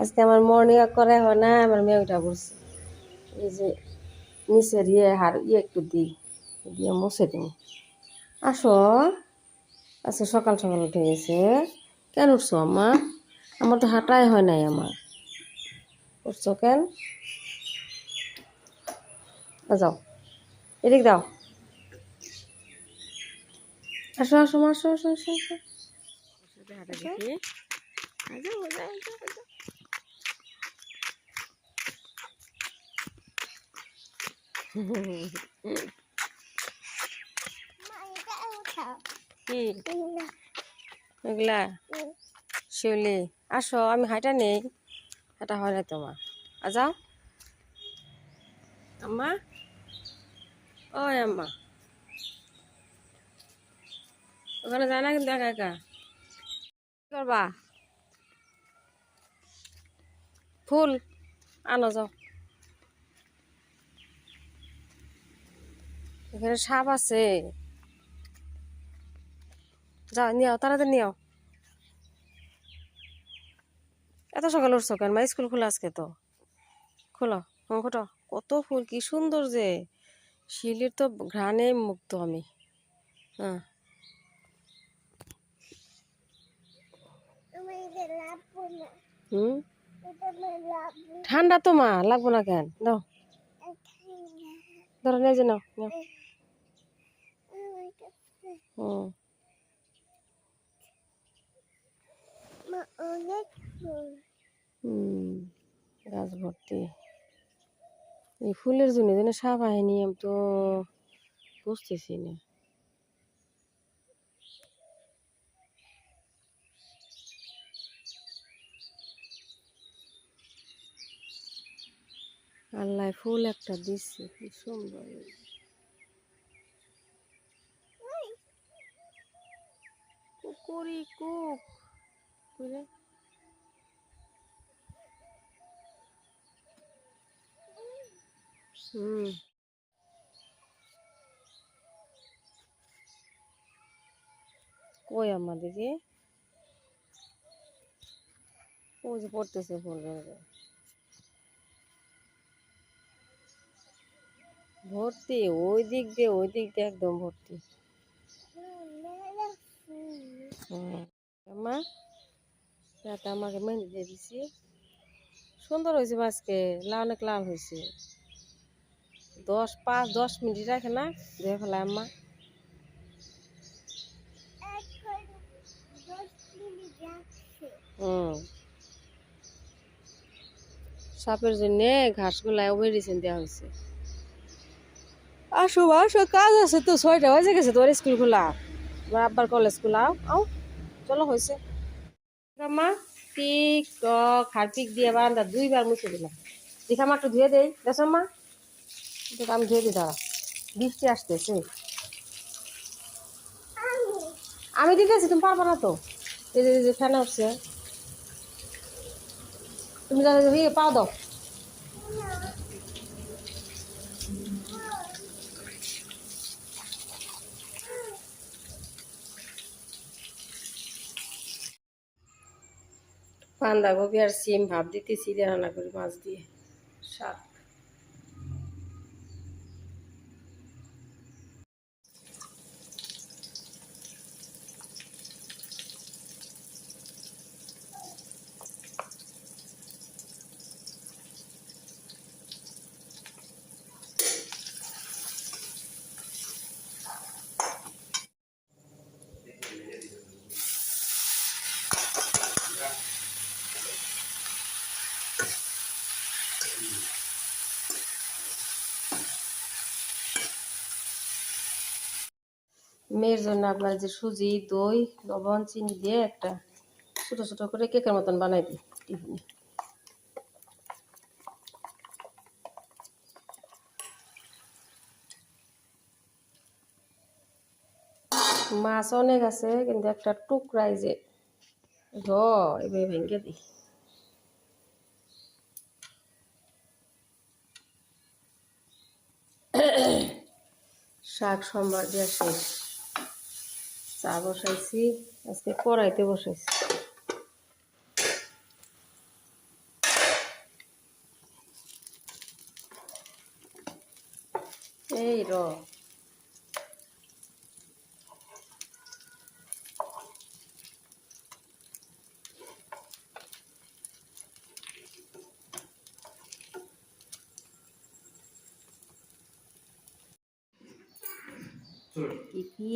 আজকে আমার morning walk করা হয় না, আমার মেয়ে উঠা পড়ছে এই যে নিচের ইয়ে হার ইয়ে একটু দিই, দিয়ে মুছে দিই। আসো। আজকে সকাল সকাল উঠে গেছে। কেন উঠছো আমা আমার তো হাঁটাই হয় নাই আমার। উঠছো কেন? যাও। এদিক দাও। আসো আসো আসো আসো আসো আসো। হাঁটা দেখি। শিউলি, আসো, আমি হাঁটা নেই। হাঁটা হয় না তোমার। আ যাও। আম্মা? ওই আম্মা। ওখানে যায় না কিন্তু একা একা। করবা? ফুল আনো যাও। এখানে সাপ আছে। যাও নিও তাড়াতাড়ি নিও এত সকালে উঠছো কেন মা? স্কুল খোলা আজকে তো। খোলো খোটো কত ফুল কি সুন্দর যে। শিলির তো ঘ্রাণে মুক্ত আমি। হ্যাঁ। হুম? ঠান্ডা তো মা, লাগবো না কেন? দাও। ধরো, নিয়ে যে নাও গাছ ভর্তি। এই ফুলের জন্য যেন সাপ আহেনি আমি তো বুঝতেছি না। আল্লাহ ফুল একটা দিচ্ছে কি সুন্দর। কুকুরি কুক। করে হুম। কই দিকে ও পড়তেছে ফুল। ভর্তি, ওই দিক দিয়ে ওই দিক দিয়ে একদম ভর্তি। হুম মা, রাতে আমাকে মেহেন্দি দিয়ে দিছি। সুন্দর হয়েছে আজকে, লাল অনেক লাল হয়েছে? দশ পাঁচ, দশ মিনিট রাখে না? দিয়ে ফেলায় আম্মা। সাপের জন্যে ঘাসগুলা মেডিসিন দেওয়া হয়েছে। আসো আসো কাজ আছে তো ছয়টা বাজে গেছে তোর স্কুল খোলা। তোমার আব্বার কলেজ খোলা। আও, চলো হয়েছে। মা পিক টক হারপিক দিয়ে বারান্দা দুইবার মুছে দিলাম। দেখা মা একটু ধুয়ে দেই। দেখো মা? এটা আমি ধুয়ে দিই দাঁড়া। বৃষ্টি আসতেছে। আমি দিতেছি তুমি পারব না তো। এই যে- ফ্যান উঠছে তুমি ইয়ে পাও দাও। বাঁধাকপি আর সিম ভাব দিতেছি রান্না করি মাছ দিয়ে। শাক মেয়ের জন্য আপনার যে সুজি, দই, লবণ, চিনি দিয়ে একটা ছোট ছোট করে কেকের মতন বানাই দিই টিফিনে। মাছ অনেক আছে, কিন্তু একটা টুকরাই যে এভাবে ভেঙে দিই। শাক, সম্বার দেওয়া শেষ। চা বসাইছি আজকে কড়াইতে বসাইছি। এই র।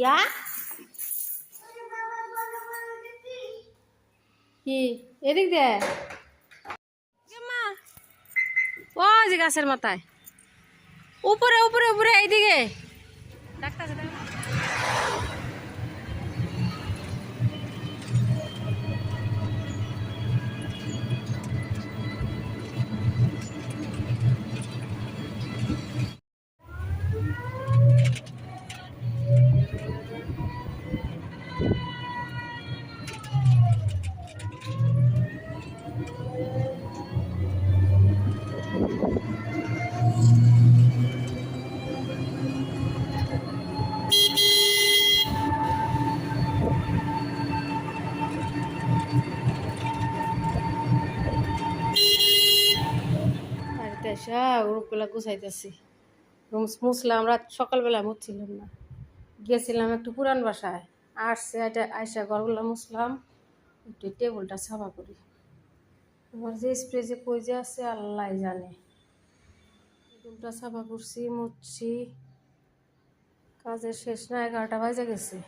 Yeah. কি? এদিক দে। ও যে গাছের মাথায়। উপরে উপরে উপরে এইদিকে। ডাক্তার গ্রুপগুলা গুছাইতেছি। রুম মুছলাম রাত সকালবেলা মুছছিলাম না। গিয়েছিলাম একটু পুরান বাসায়। আসছে এটা আইসা ঘরগুলো মুছলাম। একটু টেবিলটা সাফা করি। আমার যে স্প্রে যে কই যে আছে আল্লাহ জানে। রুমটা সাফা করছি, মুছছি। কাজের শেষ না, এগারোটা বাজে গেছে।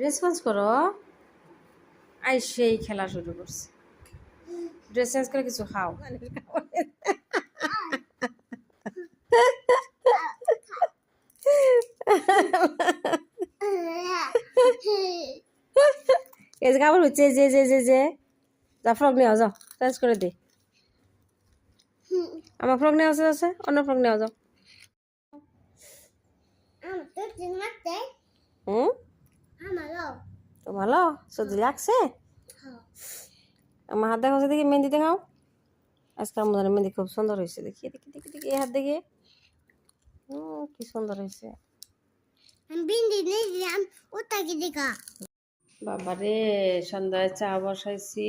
রেসপন্স করো। আই সেই খেলা শুরু করছে। ড্রেস চেঞ্জ করে কিছু খাও। এই যে কাপড় হচ্ছে যে যে যে যে। যা ফ্রক নেওয়া যাও। চেঞ্জ করে দে। আমার ফ্রক নেওয়া আছে আছে, অন্য ফ্রক নেওয়া যাও হুম তো ভালো? সর্দি লাগছে? আমার হাত দেখো দেখি মেহেন্দি দেখাও। আজকে আমার মেহেন্দি খুব সুন্দর হয়েছে। দেখি দেখি দেখি দেখি এই হাত দেখি। কি সুন্দর হয়েছে। বাবারে সন্ধ্যায় চা বসাইছি।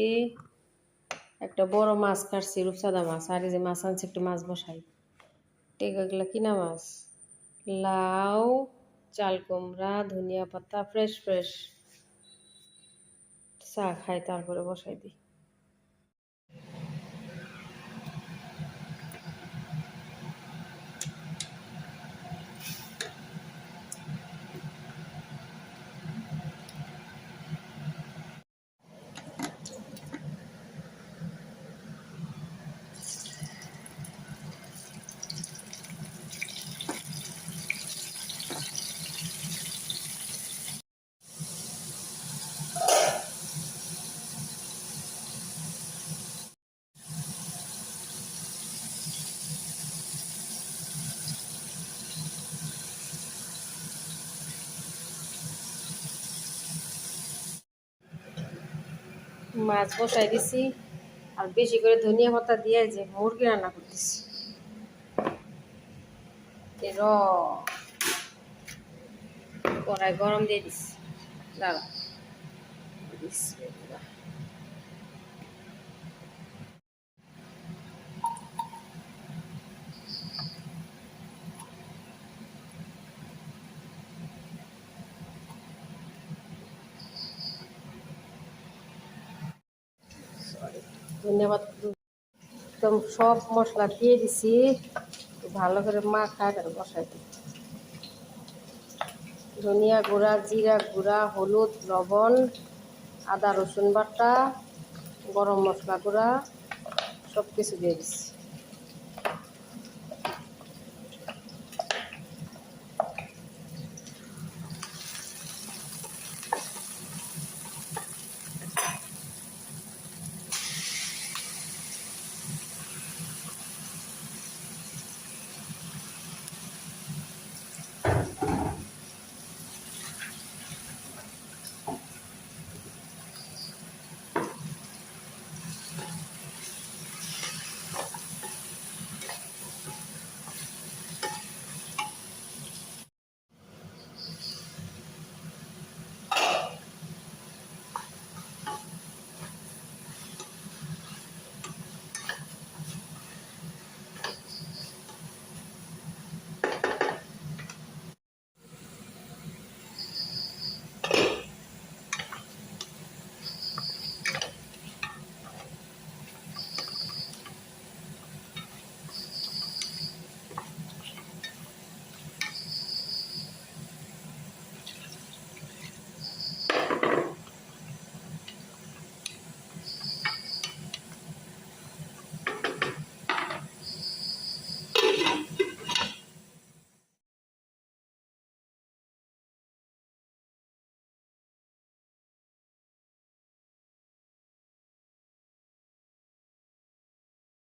একটা বড় মাছ কাটছি রূপসাদা মাছ। আর এই যে মাছ আনছি একটু মাছ বসাই। টেকাগুলা কিনা মাছ? লাউ চাল কুমড়া ধনিয়া পাতা ফ্রেশ ফ্রেশ। চা খাই তারপরে বসাই দিই। মাছ বসাই দিছি, আর বেশি করে ধনিয়া পাতা দিয়ে যে মুরগি রান্না করতেছি। কড়াই গরম দিয়ে দিছি। দাঁড়া। ধন্যবাদ। একদম সব মশলা দিয়ে দিছি, ভালো করে মাখা আর বসাই দিই। ধনিয়া গুঁড়া, জিরা গুঁড়া, হলুদ, লবণ, আদা, রসুন বাটা, গরম মশলা গুঁড়া সব কিছু দিয়ে দিছি।